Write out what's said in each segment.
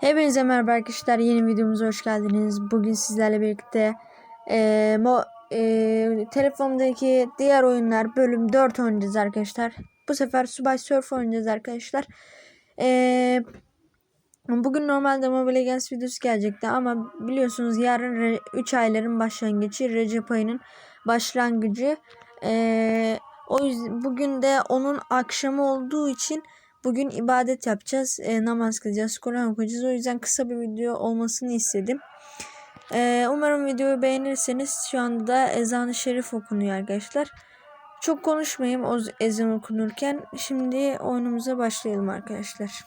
Hepinize merhaba arkadaşlar. Yeni videomuza hoş geldiniz. Bugün sizlerle birlikte e, mo, e, telefondaki diğer oyunlar bölüm 4 oynayacağız arkadaşlar. Bu sefer Subway Surf oynayacağız arkadaşlar. E, bugün normalde Mobile Legends videosu gelecekti ama biliyorsunuz yarın 3 ayların başlangıcı Recep ayının başlangıcı. E, o yüzden bugün de onun akşamı olduğu için Bugün ibadet yapacağız. E, namaz kılacağız. Kur'an okuyacağız. O yüzden kısa bir video olmasını istedim. E, umarım videoyu beğenirseniz şu anda da ezan-ı şerif okunuyor arkadaşlar. Çok konuşmayayım o ezan okunurken. Şimdi oyunumuza başlayalım arkadaşlar.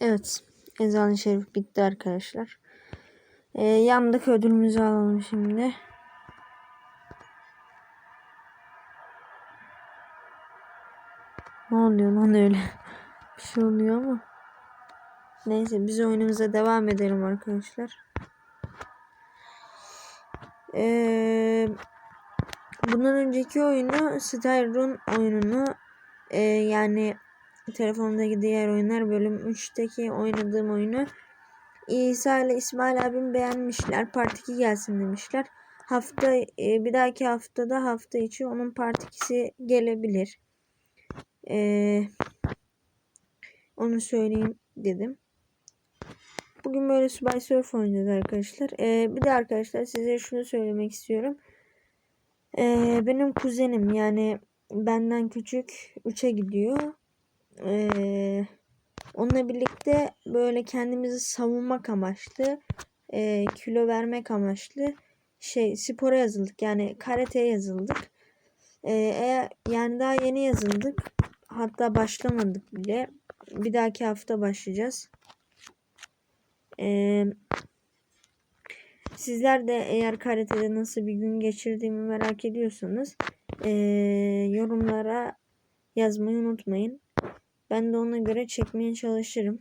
Evet. Ezan-ı Şerif bitti arkadaşlar. Ee, yandık ödülümüzü alalım şimdi. Ne oluyor lan öyle? Bir şey oluyor ama. Neyse biz oyunumuza devam edelim arkadaşlar. Ee, bundan önceki oyunu Styrun oyununu e, yani telefondaki diğer oyunlar bölüm 3'teki oynadığım oyunu İsa ile İsmail abim beğenmişler. Part 2 gelsin demişler. Hafta e, bir dahaki haftada hafta içi onun part 2'si gelebilir. Ee, onu söyleyeyim dedim. Bugün böyle Subway Surf oynayacağız arkadaşlar. Ee, bir de arkadaşlar size şunu söylemek istiyorum. Ee, benim kuzenim yani benden küçük 3'e gidiyor. Ee, onunla birlikte böyle kendimizi savunmak amaçlı, e, kilo vermek amaçlı şey spora yazıldık. Yani karateye yazıldık. Ee, eğer yani daha yeni yazıldık. Hatta başlamadık bile. Bir dahaki hafta başlayacağız. Ee, sizler de eğer karatede nasıl bir gün geçirdiğimi merak ediyorsanız e, yorumlara yazmayı unutmayın. Ben de ona göre çekmeye çalışırım.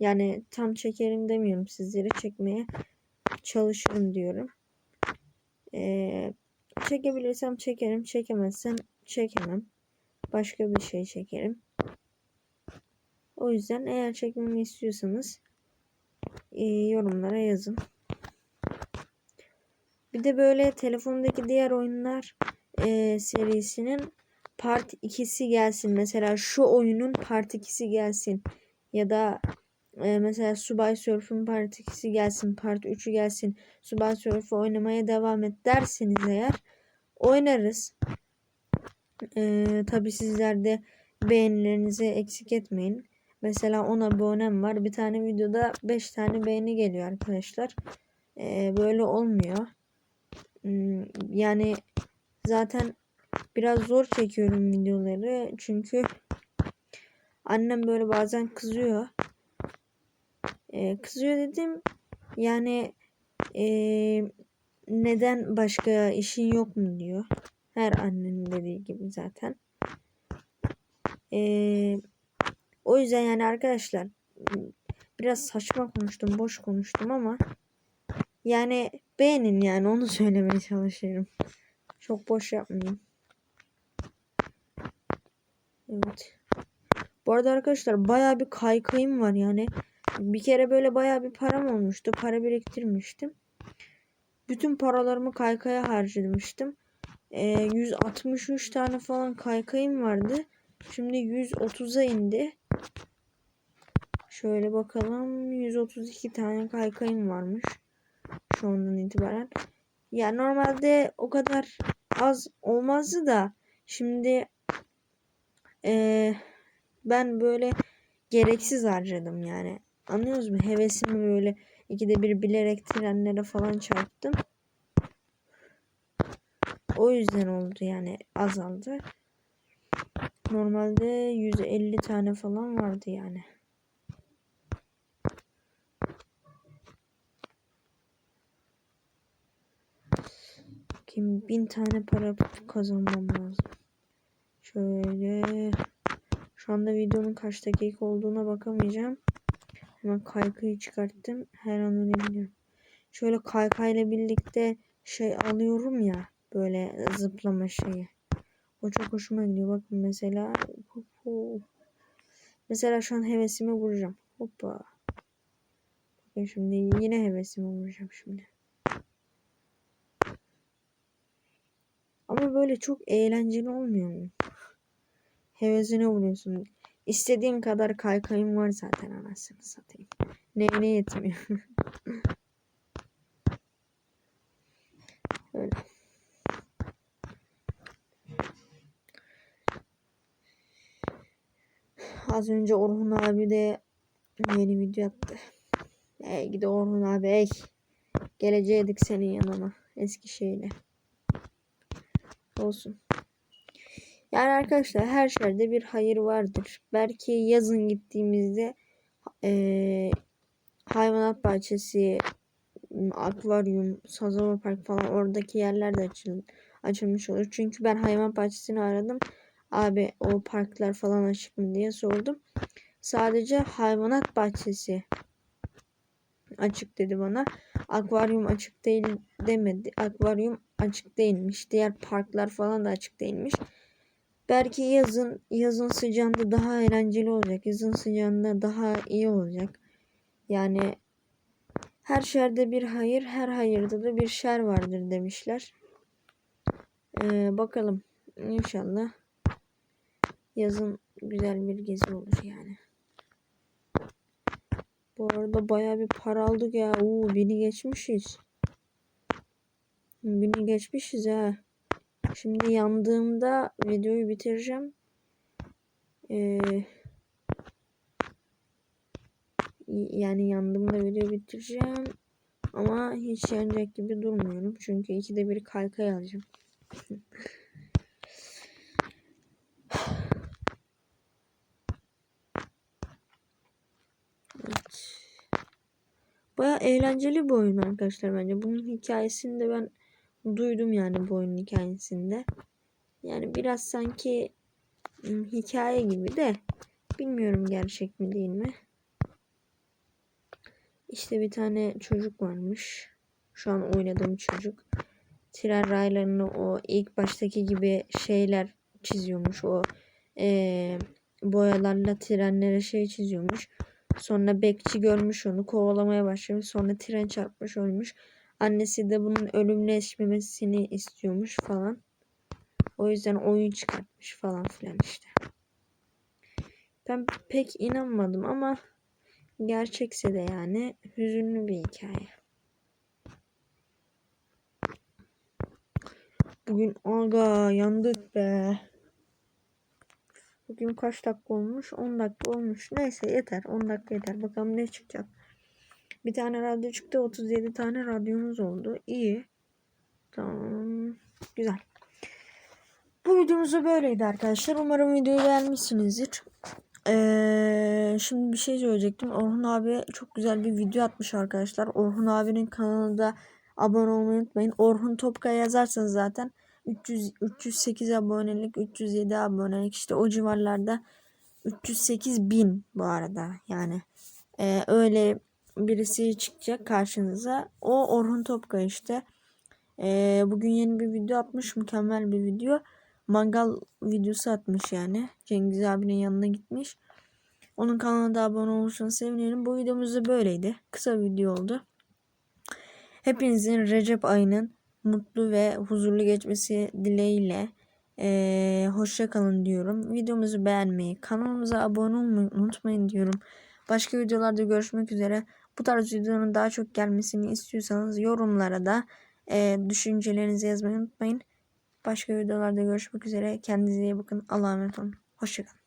Yani tam çekerim demiyorum sizleri çekmeye çalışırım diyorum. Ee, çekebilirsem çekerim. Çekemezsem çekemem. Başka bir şey çekerim. O yüzden eğer çekmemi istiyorsanız e, yorumlara yazın. Bir de böyle telefondaki diğer oyunlar e, serisinin part 2'si gelsin. Mesela şu oyunun part 2'si gelsin. Ya da e, mesela Subay Surf'un part 2'si gelsin. Part 3'ü gelsin. Subay Surf'u oynamaya devam et derseniz eğer oynarız. Ee, tabii sizler de beğenilerinizi eksik etmeyin. Mesela 10 abonem var. Bir tane videoda 5 tane beğeni geliyor arkadaşlar. Ee, böyle olmuyor. Hmm, Yani zaten biraz zor çekiyorum videoları. Çünkü annem böyle bazen kızıyor. Ee, kızıyor dedim. Yani ee, neden başka işin yok mu diyor. Her annenin dediği gibi zaten. Ee, o yüzden yani arkadaşlar biraz saçma konuştum, boş konuştum ama yani beğenin yani onu söylemeye çalışıyorum. Çok boş yapmayayım. Evet. Bu arada arkadaşlar baya bir kaykayım var yani. Bir kere böyle baya bir param olmuştu. Para biriktirmiştim. Bütün paralarımı kaykaya harcamıştım. Ee, 163 tane falan kaykayım vardı. Şimdi 130'a indi. Şöyle bakalım. 132 tane kaykayım varmış. Şu andan itibaren. Ya normalde o kadar az olmazdı da şimdi ee, ben böyle gereksiz harcadım yani. Anlıyoruz mu? Hevesimi böyle ikide bir bilerek trenlere falan çarptım. O yüzden oldu yani azaldı. Normalde 150 tane falan vardı yani. Kim bin tane para kazanmam lazım. Şöyle şu anda videonun kaç dakika olduğuna bakamayacağım. Hemen kaykayı çıkarttım. Her an ölebiliyorum. Şöyle kaykayla birlikte şey alıyorum ya. Böyle zıplama şeyi. O çok hoşuma gidiyor. Bakın mesela. Mesela şu an hevesimi vuracağım. Hoppa. Bakın şimdi yine hevesimi vuracağım şimdi. Ama böyle çok eğlenceli olmuyor mu? Hevesine vuruyorsun. İstediğim kadar kaykayım var zaten anasını satayım. Neyine yetmiyor. Öyle. Az önce Orhun abi de yeni video attı. Ey gidi Orhun abi ey. Geleceydik senin yanına. Eski şeyle. Olsun. Yani arkadaşlar her şerde bir hayır vardır. Belki yazın gittiğimizde e, hayvanat bahçesi, akvaryum, Sazova Park falan oradaki yerler de açıl, açılmış olur. Çünkü ben hayvan bahçesini aradım. Abi o parklar falan açık mı diye sordum. Sadece hayvanat bahçesi açık dedi bana. Akvaryum açık değil demedi. Akvaryum açık değilmiş. Diğer parklar falan da açık değilmiş. Belki yazın yazın sıcağında daha eğlenceli olacak. Yazın sıcağında daha iyi olacak. Yani her şerde bir hayır, her hayırda da bir şer vardır demişler. Ee, bakalım. İnşallah yazın güzel bir gezi olur yani. Bu arada baya bir para aldık ya. Oo, bini geçmişiz. Bini geçmişiz ha. Şimdi yandığımda videoyu bitireceğim. Ee, yani yandığımda video bitireceğim. Ama hiç yanacak gibi durmuyorum. Çünkü ikide bir kaykay alacağım. evet. Baya eğlenceli bir oyun arkadaşlar bence. Bunun hikayesini de ben duydum yani bu oyunun hikayesinde. Yani biraz sanki hikaye gibi de bilmiyorum gerçek mi değil mi. İşte bir tane çocuk varmış. Şu an oynadığım çocuk. Tren raylarını o ilk baştaki gibi şeyler çiziyormuş. O e, boyalarla trenlere şey çiziyormuş. Sonra bekçi görmüş onu kovalamaya başlamış. Sonra tren çarpmış ölmüş. Annesi de bunun ölümleşmemesini istiyormuş falan. O yüzden oyun çıkartmış falan filan işte. Ben pek inanmadım ama gerçekse de yani hüzünlü bir hikaye. Bugün aga yandık be. Bugün kaç dakika olmuş? 10 dakika olmuş. Neyse yeter. 10 dakika yeter. Bakalım ne çıkacak. Bir tane radyo çıktı. 37 tane radyomuz oldu. İyi. Tamam. Güzel. Bu videomuz da böyleydi arkadaşlar. Umarım videoyu beğenmişsinizdir. Ee, şimdi bir şey söyleyecektim. Orhun abi çok güzel bir video atmış arkadaşlar. Orhun abinin kanalında abone olmayı unutmayın. Orhun Topkaya yazarsanız zaten 300 308 abonelik, 307 abonelik işte o civarlarda 308 bin bu arada yani Ee, öyle birisi çıkacak karşınıza. O Orhun Topkaya işte. Ee, bugün yeni bir video atmış. Mükemmel bir video. Mangal videosu atmış yani. Cengiz abinin yanına gitmiş. Onun kanalına da abone olursanız sevinirim. Bu videomuz da böyleydi. Kısa bir video oldu. Hepinizin Recep ayının mutlu ve huzurlu geçmesi dileğiyle ee, hoşça kalın diyorum. Videomuzu beğenmeyi, kanalımıza abone olmayı unutmayın diyorum. Başka videolarda görüşmek üzere. Bu tarz videonun daha çok gelmesini istiyorsanız yorumlara da e, düşüncelerinizi yazmayı unutmayın. Başka videolarda görüşmek üzere. Kendinize iyi bakın. Allah'a emanet olun. Hoşçakalın.